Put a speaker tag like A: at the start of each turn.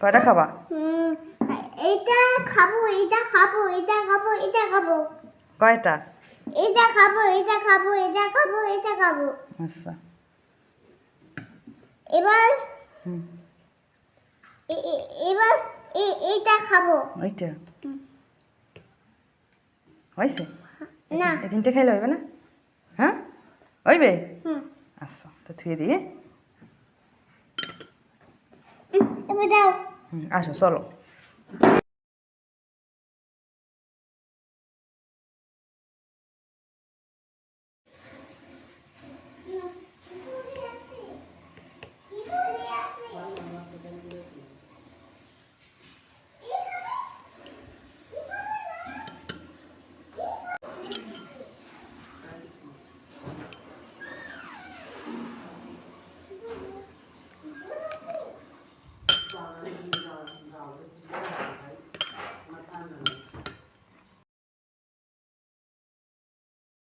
A: কয়টা খাবা?
B: এইটা খাব এইটা খাব এটা খাব এটা খাব।
A: কয়টা?
B: এটা খাব এটা খাব এটা খাব এটা খাব।
A: আচ্ছা।
B: এবার এবার এইটা খাব।
A: ওইটা হয়েছে?
B: না।
A: এই তিনটে খাইলে হইবে না? হ্যাঁ? হইবে?
B: হুম।
A: আচ্ছা তো থুয়ে দিয়ে
B: এবার দাও।
A: 嗯按手算了